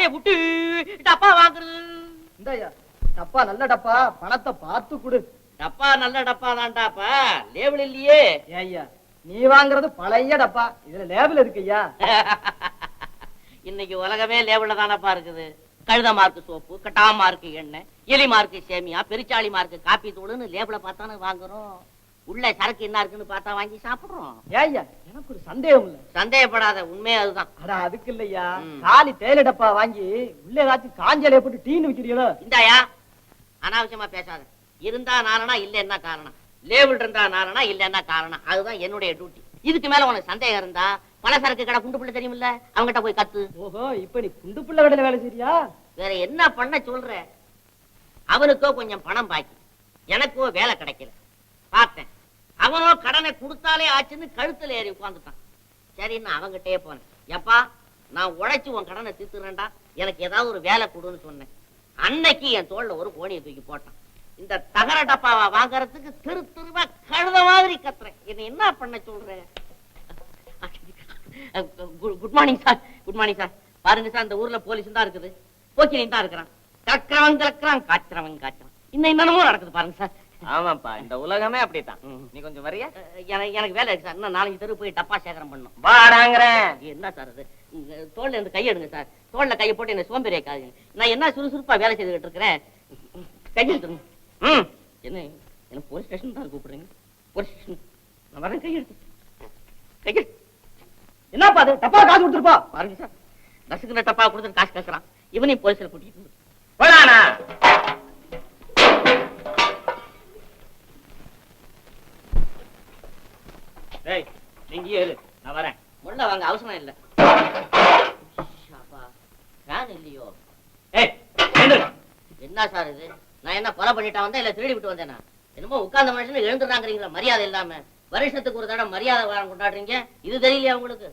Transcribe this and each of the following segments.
கடையை விட்டு டப்பா வாங்குறது. இந்தாயா டப்பா நல்ல டப்பா பணத்தை பார்த்து கொடு. டப்பா நல்ல டப்பா தான்டாப்பா லேபிள் இல்லையே. ஏய்யா நீ வாங்குறது பழைய டப்பா. இதுல லேபிள் இருக்கு ஐயா. இன்னைக்கு உலகமே லேபிள்ல தானப்பா இருக்குது. கழுத மார்க்கு சோப்பு கட்டா மார்க்கு எண்ணெய் எலி மார்க்கு சேமியா பெருச்சாளி மார்க்கு காப்பி தூளுன்னு லேபிள பார்த்தானே வாங்குறோம். உள்ள சரக்கு என்ன இருக்குன்னு பார்த்தா வாங்கி சாப்பிடுறோம். ஏய்யா எனக்கு ஒரு சந்தேகம் இல்ல. சந்தேகப்படாத உண்மை அதுதான். அட அதுக்கு இல்லையா. காலி தேயிலை டப்பா வாங்கி உள்ள ஏதாச்சும் காஞ்சலைய போட்டு டீன்னு விக்கிறீங்களோ இந்தாயா அனாவசியமா பேசாத. இருந்தா நானா இல்ல என்ன காரணம். லேபிள் இருந்தா நானா இல்ல என்ன காரணம். அதுதான் என்னுடைய டியூட்டி இதுக்கு மேல உனக்கு சந்தேகம் இருந்தா பலசரக்கு கடை குண்டு பிள்ளை தெரியுமில்ல? அவங்ககிட்ட போய் கத்து. ஓஹோ இப்ப நீ குண்டு பிள்ளை கடையில வேலை செய்றியா? வேற என்ன பண்ண சொல்ற? அவனுக்கோ கொஞ்சம் பணம் பாக்கி. எனக்கோ வேலை கிடைக்கல. பார்த்தேன். அவனோ கடனை கொடுத்தாலே ஆச்சுன்னு கழுத்துல ஏறி உட்காந்துட்டான் சரின்னு அவங்கிட்டே போனேன். எப்பா நான் உழைச்சி உன் கடனை தீர்த்துறேன்டா எனக்கு ஏதாவது ஒரு வேலை கொடுன்னு சொன்னேன். அன்னைக்கு என் தோல்ல ஒரு கோணியை தூக்கி போட்டான். இந்த தகர டப்பாவை வாங்கறதுக்கு திரு திருவா கழுத மாதிரி கத்துறேன். என்ன என்ன பண்ண சொல்ற? Good morning sir good morning sir பாருங்க சார் இந்த ஊர்ல போலீஸ் தான் இருக்குது. போக்கிலையும் தான் இருக்கிறான். கலக்கிறவன் கலக்கிறான் காய்ச்சறவன். காய்ச்சறான் இன்னும் என்னென்னமோ நடக்குது பாருங்க சார் ஆமாப்பா இந்த உலகமே அப்படித்தான். நீ கொஞ்சம் வரியா? எனக்கு வேலை இருக்கு சார். இன்னும் நாலஞ்சு தெரு போய் டப்பா சேகரம் பண்ணும் வாடாங்கிறேன் என்ன சார் அது? தோல்ல இருந்து கை எடுங்க சார். தோல்ல கையை போட்டு என்ன சோம்பேறி வைக்காதீங்க நான் என்ன சுறுசுறுப்பா வேலை செய்துகிட்டு இருக்கிறேன்? கையெழுத்துங்க ம். என்ன என்ன போலீஸ் ஸ்டேஷன் தான் கூப்பிடுறீங்க? போலீஸ் ஸ்டேஷன் நான் வரேன் கையெழுத்து கையெழுத்து என்னப்பா அது? டப்பா காசு கொடுத்துருப்பா பாருங்க சார். நசுக்குன டப்பா கொடுத்துட்டு காசு கேட்கறான் இவனையும் போலீஸ்ல கூட்டிட்டு வந்து. டேய் நீங்க இரு. நான் வரேன். உள்ள வாங்க அவசரம் இல்ல. ஃபேன் இல்லையோ? ஏய். என்ன சார் இது? நான் என்ன கொலை பண்ணிட்டா வந்தேன் இல்ல திருடி விட்டு வந்தேனா? என்னமோ உட்கார்ந்த மனுஷன் எழுந்துடுறாங்கிறீங்களா? மரியாதை இல்லாம. வருஷத்துக்கு ஒரு தடவை மரியாதை வாரம் கொண்டாடுறீங்க. இது தெரியலையா உங்களுக்கு.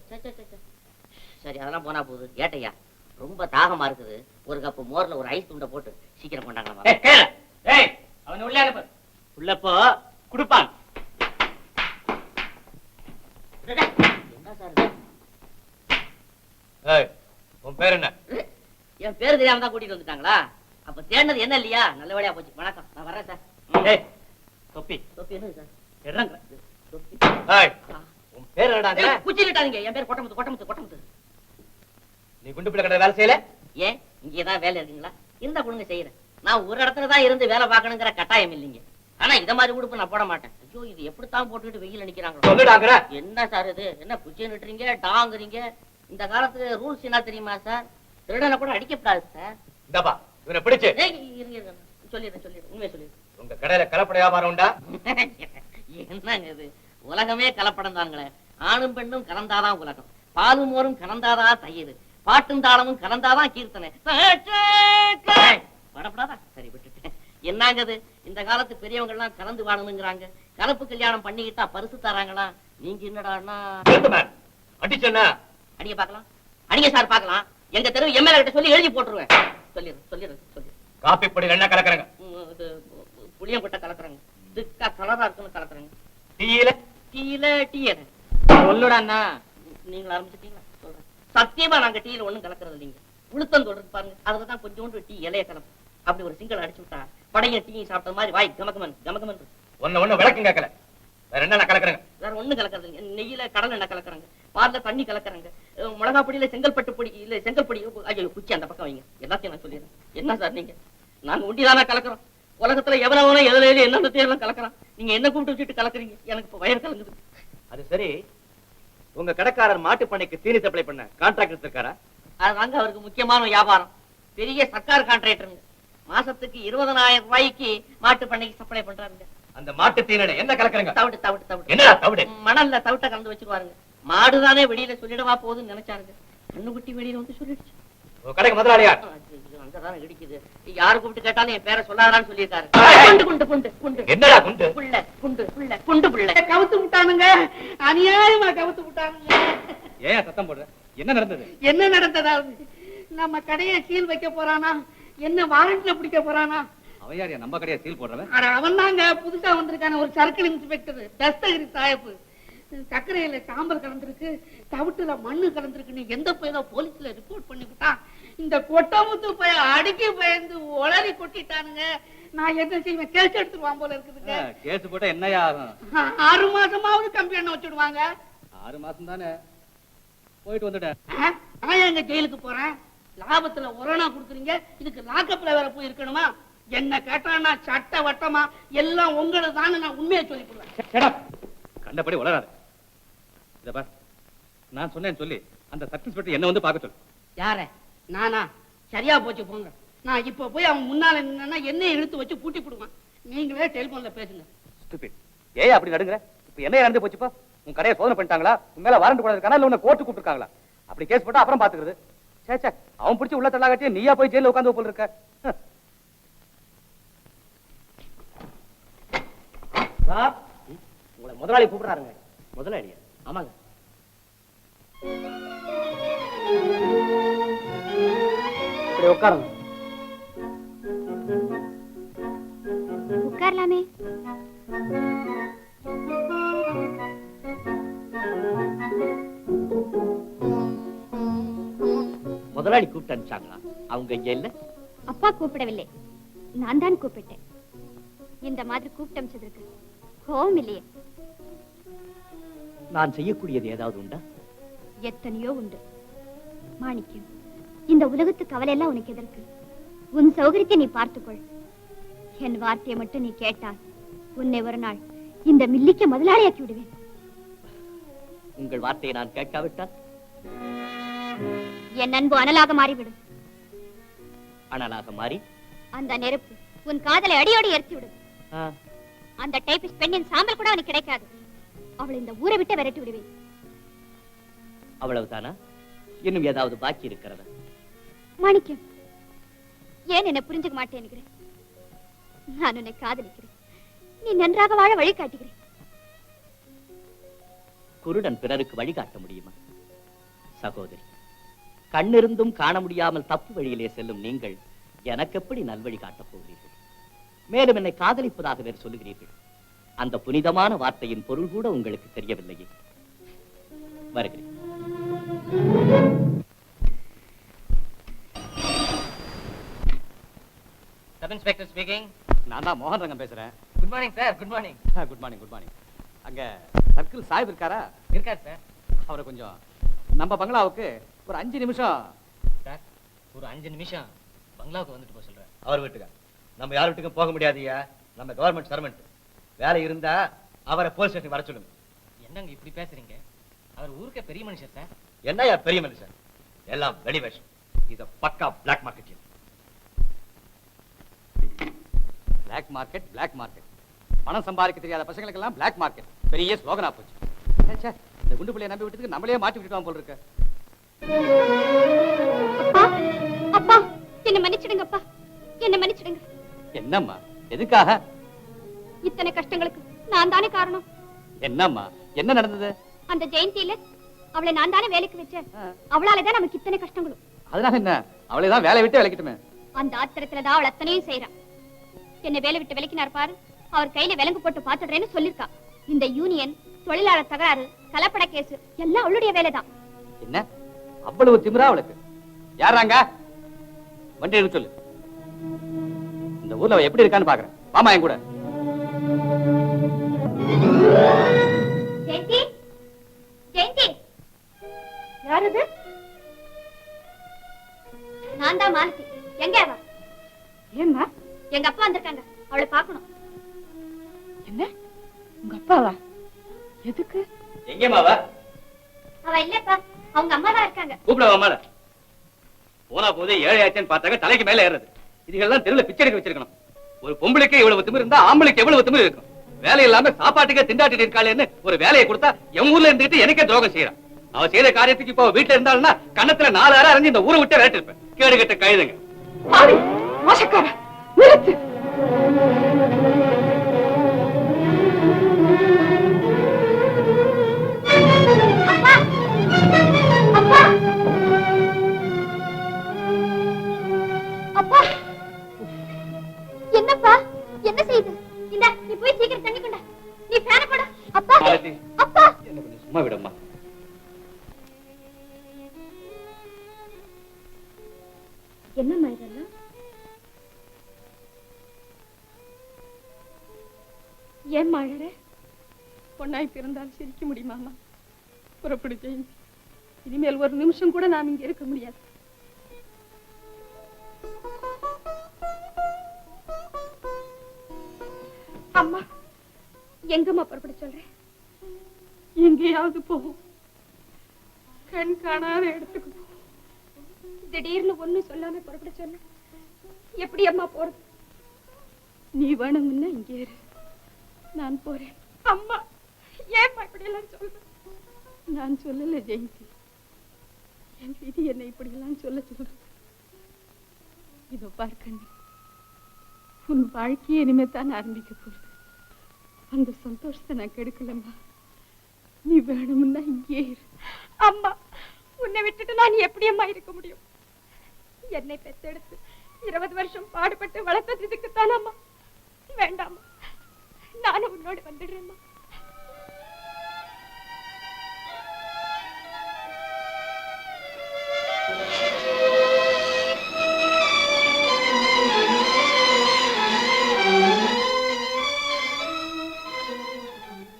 சரி அதெல்லாம் போனா போகுது ஏட்டையா? ரொம்ப தாகமா இருக்குது. ஒரு கப்பு மோர்ல ஒரு ஐஸ் துண்டை போட்டு சீக்கிரம் கொண்டாங்களா ஏய், கேளு. ஏய் அவனை உள்ள அனுப்பு. உள்ளப்போ குடுப்பான் என்ன சார் இது? ஏய் உன் பேர் என்ன? என் பேரு தெரியாம தான் கூட்டிட்டு வந்துட்டாங்களா? அப்ப தேடினது என்ன இல்லையா? நல்ல வேலையா போச்சு. வணக்கம். நான் வரேன் சார். தொப்பி. தொப்பி என்ன சார்? உன் பேர் என்னடாங்க ஏய், குச்சிலிட்டாதீங்க என் பேர் கொட்டமுத்து கொட்டமுத்து கொட்டமுத்து. நீ குண்டு பிள்ளை கடை வேலை செய்யல? ஏன்? இங்க வேலை இருக்குங்களா? இந்த கொடுங்க செய்யறேன். நான் ஒரு இடத்துல தான் இருந்து வேலை பார்க்கணுங்கிற கட்டாயம் இல்லைங்க. ஆனா இத மாதிரி உடுப்பு நான் போட மாட்டேன். ஐயோ இது எப்படித்தான் போட்டுக்கிட்டு வெயில சொல்லுடாங்கிற என்ன சார் இது? என்ன குச்சி நிட்டுறீங்க? டாங்குறீங்க? இந்த காலத்துல ரூல்ஸ் என்ன தெரியுமா சார்? திருடனை கூட அடிக்கப்படாது சார். இந்தப்பா இவனை பிடிச்சு. சொல்லிடுறேன் சொல்லிடுறேன். உண்மையை சொல்லிடுறேன். உங்க கடையில கலப்பட வியாபாரம் உண்டா? என்னங்க இது? உலகமே கலப்படம் தாங்களே ஆணும் பெண்ணும் கலந்தாதான் உலகம். பாலும் மோரும் கலந்தாதான் தயிர். பாட்டும் தாளமும் கலந்தாதான் கீர்த்தனை. படப்படாதா சரி விட்டுட்டேன். என்னங்க இது? இந்த காலத்து பெரியவங்க எல்லாம் கலந்து வாழணுங்கிறாங்க. கலப்பு கல்யாணம் பண்ணிக்கிட்டா பரிசு தராங்களா? நீங்க என்னடான்னா? Gentleman, அடிச்சேன்னா அடிங்க பார்க்கலாம். அடிங்க சார் பார்க்கலாம். எங்க தெரு எம்எல்ஏ கிட்ட சொல்லி எழுதி போட்டுருவேன். சொல்லிடுறேன் சொல்லிடுறேன் சொல்லிடுறேன் காப்பி பொடி என்ன கலக்குறங்க. உம், இது புளியங்கொட்டை கலக்குறாங்க. திக்கா கலரா இருக்குன்னு கலக்குறாங்க. டீயில? டீல டீ எது சொல்லுடாண்ணா நீங்க ஆரம்பிச்சிட்டீங்களா? சொல்றேன். சத்தியமா நாங்க டீல ஒண்ணும் கலக்குறது இல்லைங்க. உளுத்தம் தொடர்ந்து பாருங்க. அதுல தான் கொஞ்சோண்டு டீ இலைய கலப்பு அப்படி ஒரு சிங்கிள் அடிச்சு விட்டா படையும் டீ சாப்பிட்ட மாதிரி வாய் கமகமன் கமகமன். ஒன்னு ஒண்ணு விளக்கம் கேட்கல. வேற என்ன கலக்குறங்க? வேற ஒண்ணும் கலக்கறது நெய்யில கடல் எண்ணெய் கலக்குறாங்க? பால்ல தண்ணி கலக்குறாங்க. மிளகா பொடியில செங்கல்பட்டு பொடி இல்ல செங்கல் பொடி ஐயோ குச்சி அந்த பக்கம் வைங்க. எல்லாத்தையும் நான் சொல்லிடுறேன். என்ன சார் நீங்க? நாங்க உண்டிதானே கலக்குறோம். உலகத்துல எவனவனோ எதுல எது என்னென்ன தேர்லாம் கலக்குறான். நீங்க என்ன கூப்பிட்டு வச்சுட்டு கலக்குறீங்க? எனக்கு இப்ப வயர் கலங்குது. அது சரி. உங்க கடைக்காரர் மாட்டு பண்ணைக்கு தீனி சப்ளை பண்ண கான்ட்ராக்ட் எடுத்திருக்காரா அதுதாங்க அவருக்கு முக்கியமான வியாபாரம். பெரிய சர்க்கார் கான்ட்ராக்டருங்க மாசத்துக்கு இருபதனாயிரம் ரூபாய்க்கு மாட்டு பண்ணைக்கு சப்ளை பண்றாருங்க. அந்த மாட்டு தீனடை என்ன கலக்குறங்க? தவிட்டு தவிட்டு தவிட்டு. என்னடா தவிடு? மணல்ல தவிட்ட கலந்து வச்சிருவாருங்க. மாடுதானே வெளியில சொல்லிடவா போகுதுன்னு நினைச்சாருங்க. கண்ணுக்குட்டி வெளியில வந்து சொல்லிடுச்சு. கடைக்கு முதலாளியார் ஐயோ, அங்கதானே இடிக்குது. யாரு கூப்பிட்டு கேட்டாலும் என் பேரை சொல்லாதான்னு சொல்லியிருக்காரு! குண்டு குண்டு குண்டு குண்டு. என்னடா குண்டு? புள்ள குண்டு புள்ள குண்டு புள்ள. கவுத்து விட்டானுங்க. அநியாயமா கவுத்து விட்டானுங்க. ஏன் சத்தம் போடுற? என்ன நடந்தது? என்ன நடந்ததாவது? நம்ம கடையை சீல் வைக்க போறானா? என்ன வாரண்ட்ல பிடிக்க போறானா? அவன் யார்? நம்ம கடையை சீல் போடுறவன்? அட அவன் தாங்க புதுசா வந்திருக்கான ஒரு சர்க்கிள் இன்ஸ்பெக்டர் தஸ்தகிரி சாஹிப் சர்க்கரையில சாம்பல் கலந்திருக்கு தவிட்டுல மண்ணு கலந்திருக்குன்னு எந்த பையனோ போலீஸ்ல ரிப்போர்ட் பண்ணிவிட்டான். இந்த கொட்டமுத்து பய அடிக்கி பயந்து உளறி கொட்டிட்டானுங்க. நான் என்ன செய்வேன்? கேஸ் எடுத்துருவான் போல இருக்குதுங்க. கேஸ் போட்டா என்னையா ஆகும்? ஆறு மாசமாவது கம்பி எண்ணெய் வச்சுடுவாங்க. ஆறு மாசம் தானே போயிட்டு வந்துட்டேன்? நான் எங்க ஜெயிலுக்கு போறேன்? லாபத்துல உரணா கொடுக்குறீங்க இதுக்கு லாக்கப்ல வேற போய் இருக்கணுமா? என்ன கேட்டானா சட்ட வட்டமா எல்லாம் உங்களுக்கு நான் உண்மையை சொல்லிவிடுவேன் கண்டபடி வளராது இத பார். நான் சொன்னேன்னு சொல்லி அந்த சப் இன்ஸ்பெக்டர் என்ன வந்து பார்க்க சொல்லு. யார? நானா? சரியா போச்சு போங்க. நான் இப்ப போய் அவன் முன்னால நின்னா என்னைய இழுத்து வச்சு பூட்டி போடுவான். நீங்களே டெலிபோன்ல பேசுங்க. ஸ்டூபிட் ஏய் அப்படி நடுங்குற? இப்ப என்ன நடந்து போச்சுப்பா உன் கடையை சோதனை பண்ணிட்டாங்களா? உன் மேல வாரண்ட் போட இருக்கானா இல்ல உன்னை கோர்ட்டு கூப்பிட்டுருக்காங்களா? அப்படி கேஸ் போட்டா அப்புறம் பாத்துக்கிறது. சே சே அவன் பிடிச்சி உள்ள தள்ளா கட்டி நீயா போய் ஜெயில உட்காந்து போல இருக்க. சார் உங்களை முதலாளி கூப்பிடுறாருங்க. முதலாளியா? ஆமாங்க. இப்படி உட்காருங்க. உட்காரலாமே. முதலாளி கூப்பிட்டு அனுப்பிச்சாங்களா அவங்க இங்க இல்ல? அப்பா கூப்பிடவில்லை. நான் தான் கூப்பிட்டேன். இந்த மாதிரி கூப்பிட்டு அமிச்சதற்கு கோவம் இல்லையே. நான் செய்யக்கூடியது ஏதாவது உண்டா? எத்தனையோ உண்டு. மாணிக்கம் இந்த உலகத்து கவலை எல்லாம் உனக்கு எதற்கு? உன் சௌகரியத்தை நீ பார்த்துக்கொள். என் வார்த்தையை மட்டும் நீ கேட்டால் உன்னை ஒரு நாள் இந்த மில்லிக்க முதலாளியாக்கி விடுவேன். உங்கள் வார்த்தையை நான் கேட்காவிட்டால் என் அன்பு அனலாக மாறிவிடும் அனலாக மாறி? அந்த நெருப்பு உன் காதலை அடியோடு எரித்து விடும் அந்த டைபிஸ்ட் பெண்ணின் சாம்பல் கூட அவனுக்கு கிடைக்காது. அவளை இந்த ஊரை விட்டு விரட்டி விடுவேன். அவ்வளவுதானா? இன்னும் ஏதாவது பாக்கி இருக்கிறதா? மாணிக்கம் ஏன் என்ன புரிஞ்சுக்க மாட்டேன்னுகிறேன் நான் உன்னை காதலிக்கிறேன். நீ நன்றாக வாழ வழி காட்டுகிறேன். குருடன் பிறருக்கு வழிகாட்ட முடியுமா? சகோதரி கண்ணிருந்தும் காண முடியாமல் தப்பு வழியிலே செல்லும் நீங்கள் எனக்கு எப்படி நல்வழி காட்டப் போகிறீர்கள்? மேலும் என்னை காதலிப்பதாக வேறு சொல்லுகிறீர்கள். அந்த புனிதமான வார்த்தையின் பொருள் கூட உங்களுக்கு தெரியவில்லையே. வருகிறேன். சப் இன்ஸ்பெக்டர் ஸ்பீக்கிங் நான் தான் மோகன் ரங்கம் பேசுறேன். Good morning sir good morning good morning good morning அங்க சர்க்கிள் சாஹிப் இருக்காரா? இருக்கார் சார் அவரை கொஞ்சம் நம்ம பங்களாவுக்கு ஒரு அஞ்சு நிமிஷம். சார் ஒரு அஞ்சு நிமிஷம். பங்களாவுக்கு வந்துட்டு போக சொல்றேன். அவர் வீட்டுக்கு. நம்ம யார் வீட்டுக்கும் போக முடியாதுயா நம்ம கவர்மெண்ட் சர்வெண்ட் வேலை இருந்தா அவரை போலீஸ் ஸ்டேஷன் வர சொல்லுங்க. என்னங்க இப்படி பேசுறீங்க? அவர் ஊருக்கே பெரிய மனுஷர் சார். என்னய்யா பெரிய மனுஷன்? எல்லாம் வெளி வேஷம். இத பக்கா black market black market black market பணம் சம்பாதிக்க தெரியாத பசங்களுக்கெல்லாம் பிளாக் மார்க்கெட் பெரிய ஸ்லோகனா போச்சு. ச்சே, ச்சே, இந்த குண்டு பிள்ளைய நம்பி விட்டதுக்கு நம்மளே மாட்டி விட்டுருக்கான் போல இருக்கு. அப்பா அப்பா என்ன மன்னிச்சிடுங்க அப்பா என்ன மன்னிச்சிடுங்க. என்னம்மா? எதுக்காக? இத்தனை கஷ்டங்களுக்கு நான் தானே காரணம். என்னம்மா? என்ன நடந்தது? அந்த ஜெயந்தியில அவளை நான் தானே வேலைக்கு வச்சேன். ஆ. அவளால தான் நமக்கு இத்தனை கஷ்டங்களும். அதனால என்ன? அவளை தான் வேலை விட்டு விளக்கிட்டுமே. அந்த ஆத்திரத்துல தான் அவள் அத்தனையும் செய்யறான் என்ன வேலை விட்டு விலக்கினார் பாரு. அவர் கையில விலங்கு போட்டு பாத்துடுறேன்னு சொல்லிருக்கா இந்த யூனியன் தொழிலாளர் தகராறு கலப்பட கேஸ் எல்லாம் அவளுடைய வேலைதான். என்ன? அவ்வளவு திமிரா அவளுக்கு. யாராங்க வண்டி எடுக்க சொல்லு. இந்த ஊர்ல அவ எப்படி இருக்கான்னு பாக்குறேன். வாமா என் கூட. யாரது? நான் தான் மாலதி. எங்க அவ? ஏம்மா? எங்க அப்பா வந்திருக்காங்க. அவளை பார்க்கணும். என்ன? உங்க அப்பாவா? எதுக்கு? எங்கேமாவா கூப்பிட மேல. போனா போது ஏழையாச்சேன்னு பார்த்தாக்க தலைக்கு மேல ஏறுறது. இதுகெல்லாம் தெருவில் பிச்சை எடுக்க வச்சிருக்கணும். ஒரு பொம்பளைக்கு இவ்வளவு திமிர் இருந்தா ஆம்பளைக்கு எவ்வளவு திமிர் இருக்கும்? வேலை இல்லாம சாப்பாட்டுக்கே திண்டாட்டி இருக்காளேன்னு ஒரு வேலையை கொடுத்தா என் ஊர்ல இருந்துட்டு எனக்கே துரோகம் செய்யறான் அவ செய்யற காரியத்துக்கு இப்போ வீட்டுல இருந்தாள்னா கண்ணத்துல நாலு ஆறு அரைஞ்சு இந்த ஊரை விட்டு விரட்டி இருப்பேன் கேடு கட்ட கழுதுங்க இதெல்லாம் ஏன் அழற பொண்ணாய் பிறந்தால் சிரிக்க முடியுமாமா? புறப்படு ஜெயந்தி. இனிமேல் ஒரு நிமிஷம் கூட நாம் இங்க இருக்க முடியாது. அம்மா எங்கம்மா புறப்பட சொல்றேன் எங்கேயாவது போவோம் கண் காணாத இடத்துக்கு போவோம் திடீர்னு ஒண்ணு சொல்லாம புறப்பட சொன்ன. எப்படி அம்மா போறது? நீ வேணும்னா இங்கே இரு. நான் போறேன். அம்மா ஏன் இப்படி எல்லாம் சொல்ற? நான் சொல்லல ஜெயந்தி. என் விதி என்னை இப்படியெல்லாம் சொல்ல சொல்ற. இதோ பார்க்கண்ணு உன் வாழ்க்கையை இனிமே தான் ஆரம்பிக்க போறது அந்த சந்தோஷத்தை நான் கெடுக்கலம்மா. நீ வேணும்னா இங்கே இரு. அம்மா உன்னை விட்டுட்டு நான் எப்படி அம்மா இருக்க முடியும்? என்னை பெத்தெடுத்து இருபது வருஷம் பாடுபட்டு வளர்த்தது இதுக்குத்தான் அம்மா நானும் உன்னோடு வந்துடுறேம்மா.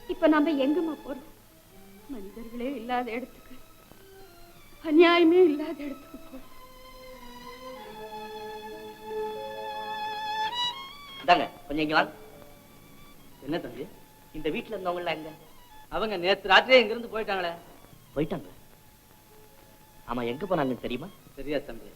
இப்ப நாம எங்கம்மா போறோம்? மனிதர்களே இல்லாத இடத்துக்கு. அநியாயமே இல்லாத இடத்துக்கு. இந்தாங்க கொஞ்சம் இங்க வாங்க. என்ன தம்பி இந்த வீட்டுல இருந்தவங்கள எங்க? அவங்க நேத்து ராத்திரியே இங்கிருந்து போயிட்டாங்களே. போயிட்டாங்க. ஆமா எங்க போனாங்கன்னு தெரியுமா? சரியா தம்பி.